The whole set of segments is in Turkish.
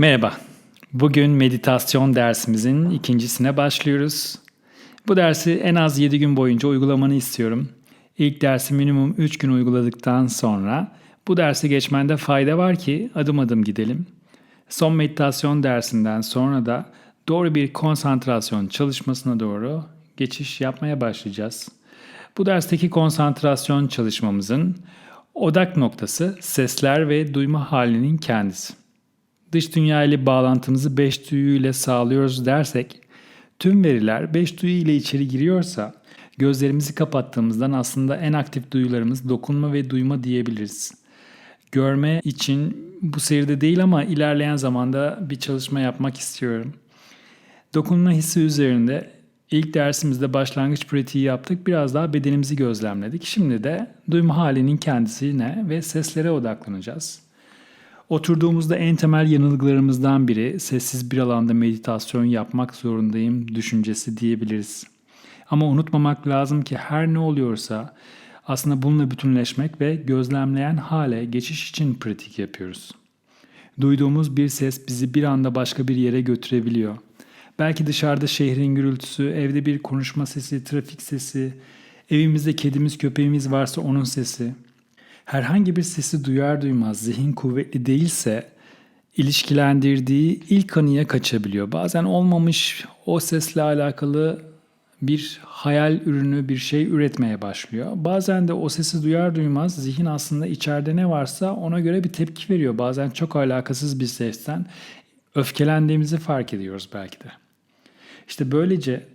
Merhaba. Bugün meditasyon dersimizin ikincisine başlıyoruz. Bu dersi en az 7 gün boyunca uygulamanı istiyorum. İlk dersi minimum 3 gün uyguladıktan sonra bu dersi geçmende fayda var ki adım adım gidelim. Son meditasyon dersinden sonra da doğru bir konsantrasyon çalışmasına doğru geçiş yapmaya başlayacağız. Bu dersteki konsantrasyon çalışmamızın odak noktası sesler ve duyma halinin kendisi. Dış dünya ile bağlantımızı beş duyu ile sağlıyoruz dersek, tüm veriler beş duyu ile içeri giriyorsa, gözlerimizi kapattığımızdan aslında en aktif duyularımız dokunma ve duyma diyebiliriz. Görme için bu seride değil ama ilerleyen zamanda bir çalışma yapmak istiyorum. Dokunma hissi üzerinde ilk dersimizde başlangıç pratiği yaptık. Biraz daha bedenimizi gözlemledik. Şimdi de duyma halinin kendisine ve seslere odaklanacağız. Oturduğumuzda en temel yanılgılarımızdan biri sessiz bir alanda meditasyon yapmak zorundayım düşüncesi diyebiliriz. Ama unutmamak lazım ki her ne oluyorsa aslında bununla bütünleşmek ve gözlemleyen hale geçiş için pratik yapıyoruz. Duyduğumuz bir ses bizi bir anda başka bir yere götürebiliyor. Belki dışarıda şehrin gürültüsü, evde bir konuşma sesi, trafik sesi, evimizde kedimiz, köpeğimiz varsa onun sesi. Herhangi bir sesi duyar duymaz zihin kuvvetli değilse ilişkilendirdiği ilk anıya kaçabiliyor. Bazen olmamış o sesle alakalı bir hayal ürünü bir şey üretmeye başlıyor. Bazen de o sesi duyar duymaz zihin aslında içeride ne varsa ona göre bir tepki veriyor. Bazen çok alakasız bir sesten öfkelendiğimizi fark ediyoruz belki de. İşte böylece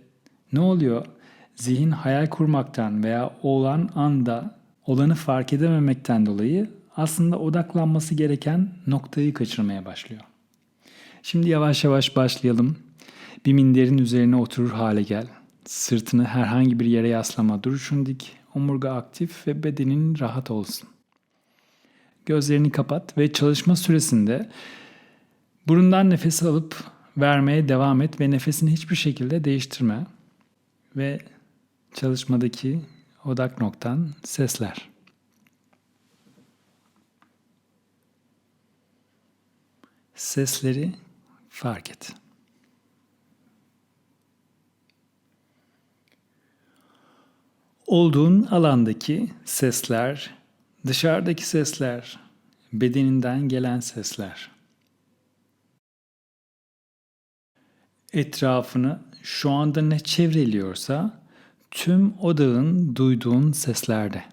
ne oluyor? Zihin hayal kurmaktan veya olan anda olanı fark edememekten dolayı aslında odaklanması gereken noktayı kaçırmaya başlıyor. Şimdi yavaş yavaş başlayalım. Bir minderin üzerine oturur hale gel. Sırtını herhangi bir yere yaslama, duruşun dik, omurga aktif ve bedenin rahat olsun. Gözlerini kapat ve çalışma süresinde burundan nefes alıp vermeye devam et ve nefesini hiçbir şekilde değiştirme. Ve çalışmadaki odak noktan sesler. Sesleri fark et. Olduğun alandaki sesler, dışarıdaki sesler, bedeninden gelen sesler. Etrafını şu anda ne çevreliyorsa tüm odağın duyduğun seslerde.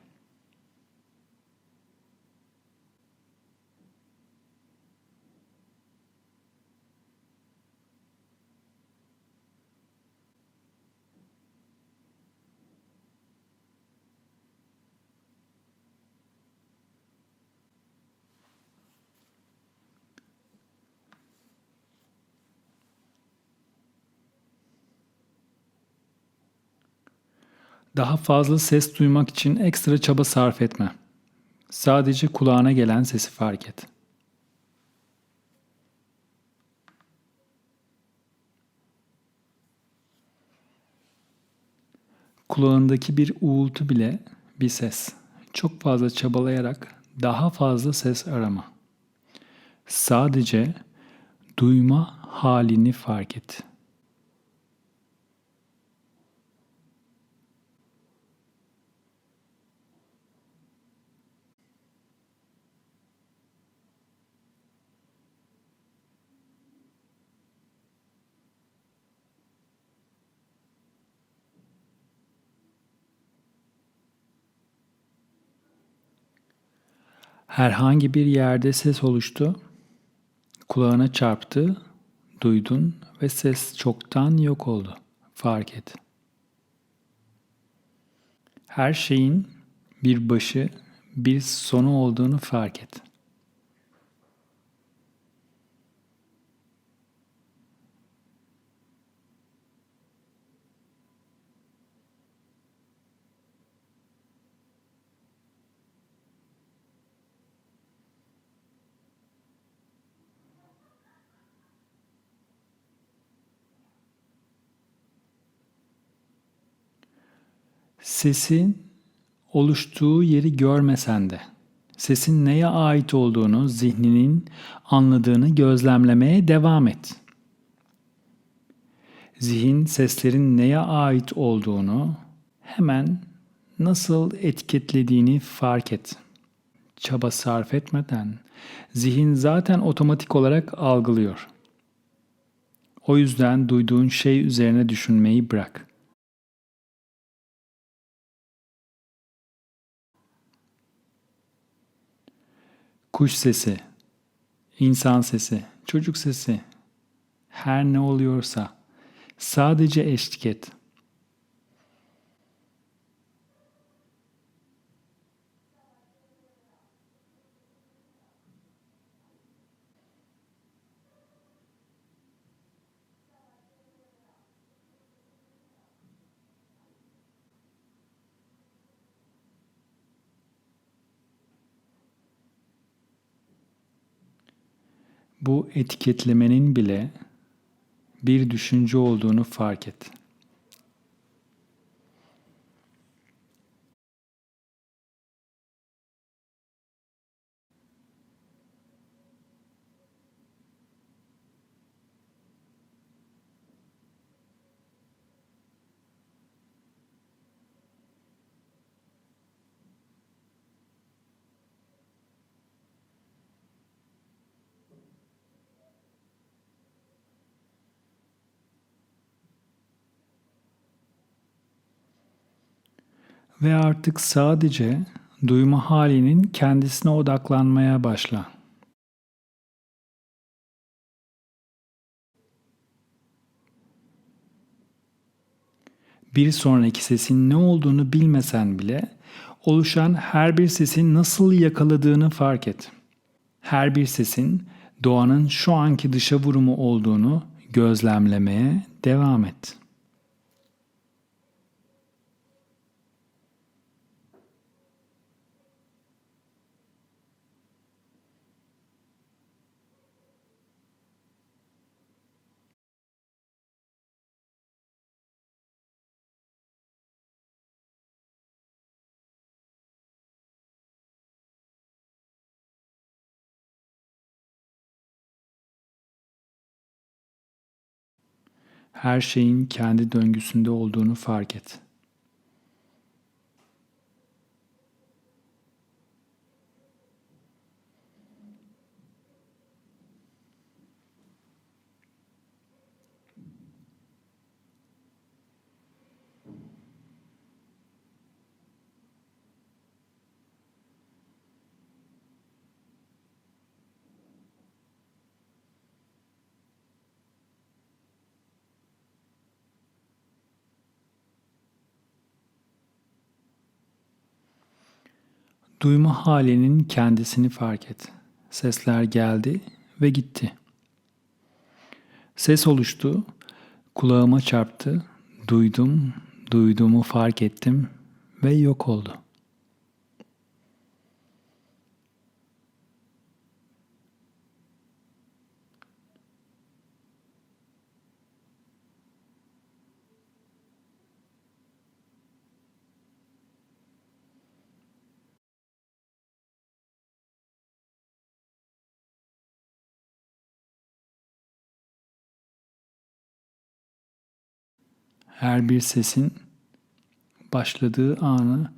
Daha fazla ses duymak için ekstra çaba sarf etme. Sadece kulağına gelen sesi fark et. Kulağındaki bir uğultu bile bir ses. Çok fazla çabalayarak daha fazla ses arama. Sadece duyma halini fark et.'' Herhangi bir yerde ses oluştu. Kulağına çarptı, duydun ve ses çoktan yok oldu. Fark et. Her şeyin bir başı, bir sonu olduğunu fark et. Sesin oluştuğu yeri görmesen de Sesin neye ait olduğunu zihninin anladığını gözlemlemeye devam et. Zihin seslerin neye ait olduğunu hemen nasıl etiketlediğini fark et. Çaba sarf etmeden zihin zaten otomatik olarak algılıyor. O yüzden duyduğun şey üzerine düşünmeyi bırak. Kuş sesi, insan sesi, çocuk sesi, her ne oluyorsa sadece eşlik et. Bu etiketlemenin bile bir düşünce olduğunu fark et. Ve artık sadece duyma halinin kendisine odaklanmaya başla. Bir sonraki sesin ne olduğunu bilmesen bile oluşan her bir sesin nasıl yakaladığını fark et. Her bir sesin doğanın şu anki dışa vurumu olduğunu gözlemlemeye devam et.'' Her şeyin kendi döngüsünde olduğunu fark et. Duyma halinin kendisini fark et. Sesler geldi ve gitti. Ses oluştu, kulağıma çarptı, duydum, duyduğumu fark ettim ve yok oldu. Her bir sesin başladığı anı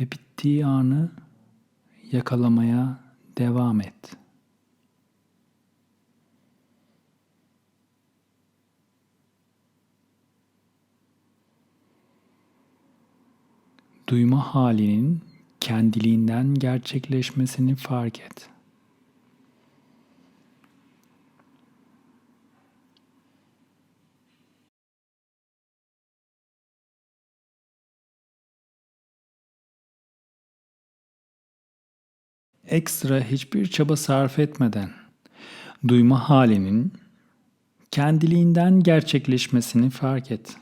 ve bittiği anı yakalamaya devam et. Duyma halinin kendiliğinden gerçekleşmesini fark et. Ekstra hiçbir çaba sarf etmeden duyma halinin kendiliğinden gerçekleşmesini fark et.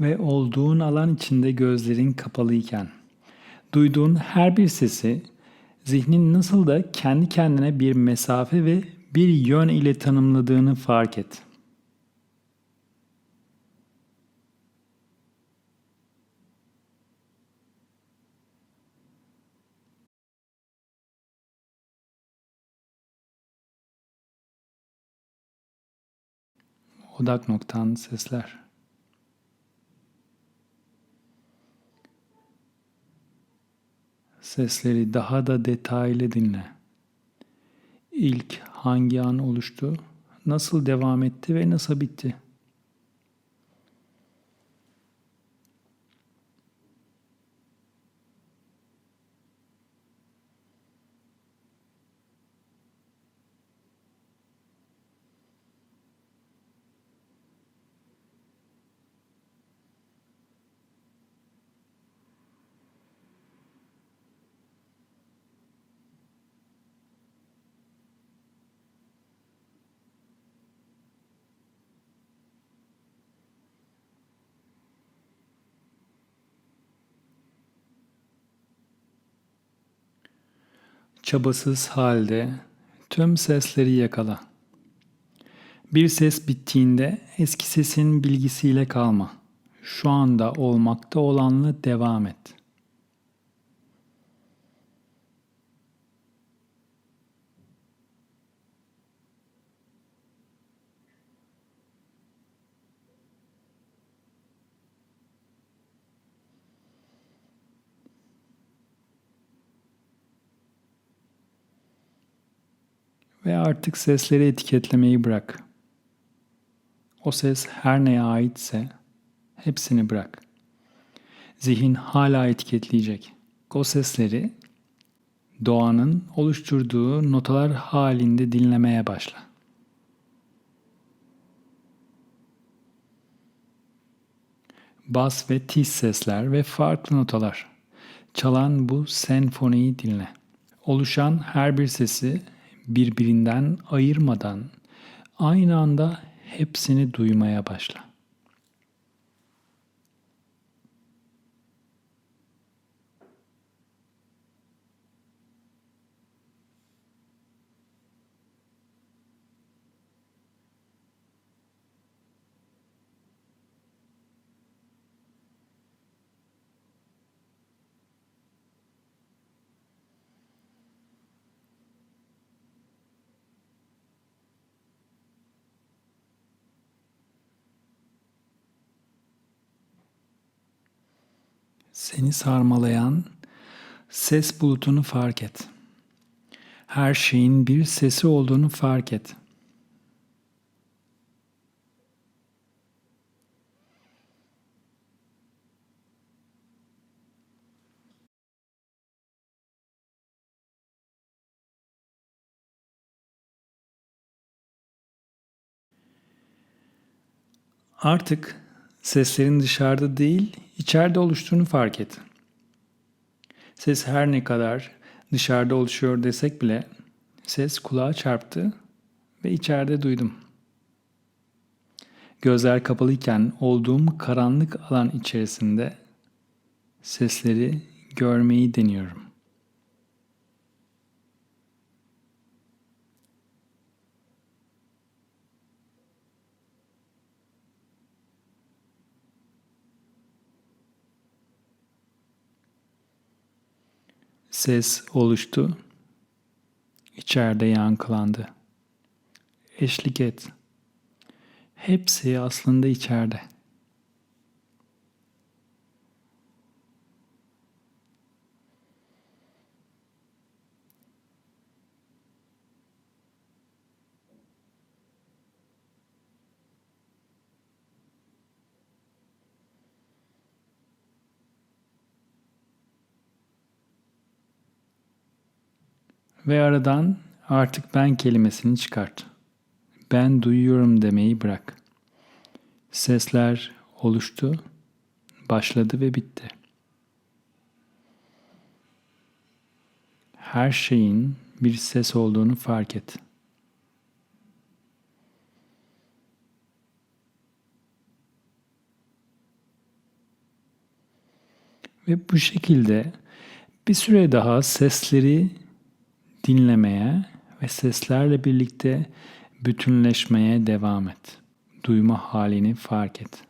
Ve olduğun alan içinde gözlerin kapalıyken duyduğun her bir sesi zihnin nasıl da kendi kendine bir mesafe ve bir yön ile tanımladığını fark et. Odak noktan sesler. Sesleri daha da detaylı dinle. İlk hangi an oluştu, nasıl devam etti ve nasıl bitti? Çabasız halde tüm sesleri yakala. Bir ses bittiğinde eski sesin bilgisiyle kalma. Şu anda olmakta olanla devam et. Ve artık sesleri etiketlemeyi bırak. O ses her neye aitse hepsini bırak. Zihin hala etiketleyecek. O sesleri doğanın oluşturduğu notalar halinde dinlemeye başla. Bas ve tiz sesler ve farklı notalar. Çalan bu senfoniyi dinle. Oluşan her bir sesi birbirinden ayırmadan aynı anda hepsini duymaya başla. Seni sarmalayan ses bulutunu fark et. Her şeyin bir sesi olduğunu fark et. Artık seslerin dışarıda değil, içeride oluştuğunu fark et. Ses her ne kadar dışarıda oluşuyor desek bile ses kulağa çarptı ve içeride duydum. Gözler kapalıyken olduğum karanlık alan içerisinde sesleri görmeyi deniyorum. Ses oluştu. İçeride yankılandı. Eşlik et. Hepsi aslında içeride. Ve aradan artık ben kelimesini çıkart. Ben duyuyorum demeyi bırak. Sesler oluştu, başladı ve bitti. Her şeyin bir ses olduğunu fark et. Ve bu şekilde bir süre daha sesleri dinlemeye ve seslerle birlikte bütünleşmeye devam et. Duyma halini fark et.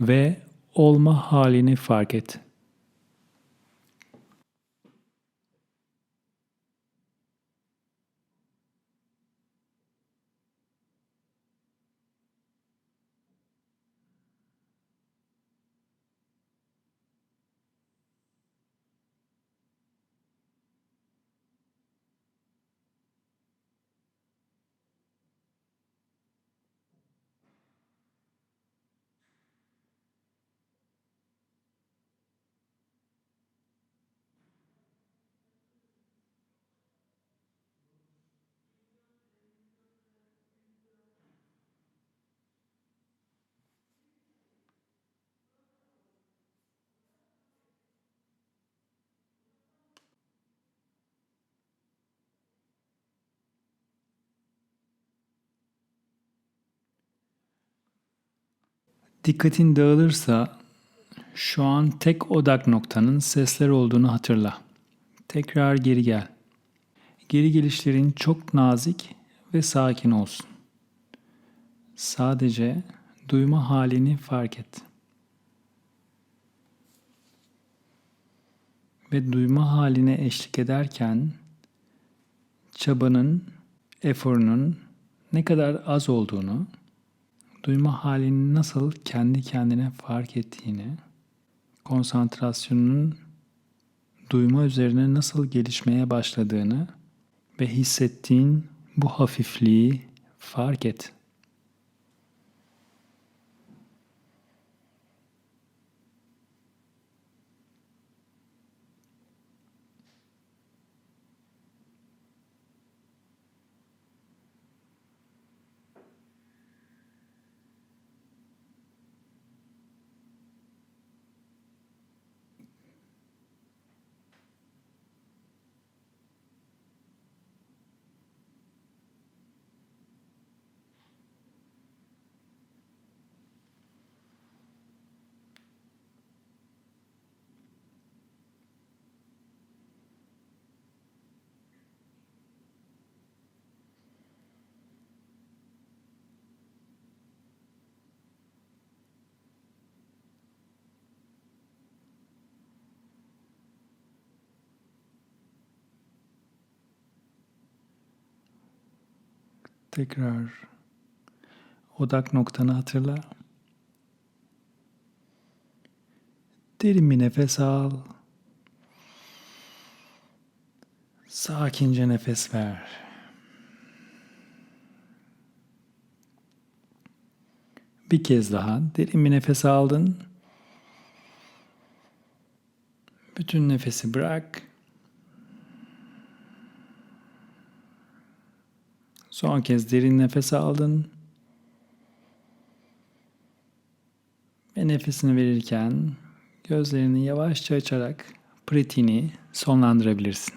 Ve olma halini fark et. Dikkatin dağılırsa şu an tek odak noktanın sesler olduğunu hatırla. Tekrar geri gel. Geri gelişlerin çok nazik ve sakin olsun. Sadece duyma halini fark et. Ve duyma haline eşlik ederken çabanın, eforunun ne kadar az olduğunu duyma halini nasıl kendi kendine fark ettiğini, konsantrasyonunun duyma üzerine nasıl gelişmeye başladığını ve hissettiğin bu hafifliği fark et. Tekrar odak noktanı hatırla. Derin bir nefes al. Sakince nefes ver. Bir kez daha derin bir nefes aldın. Bütün nefesi bırak. Son kez derin nefes aldın. Ve nefesini verirken gözlerini yavaşça açarak pratiğini sonlandırabilirsin.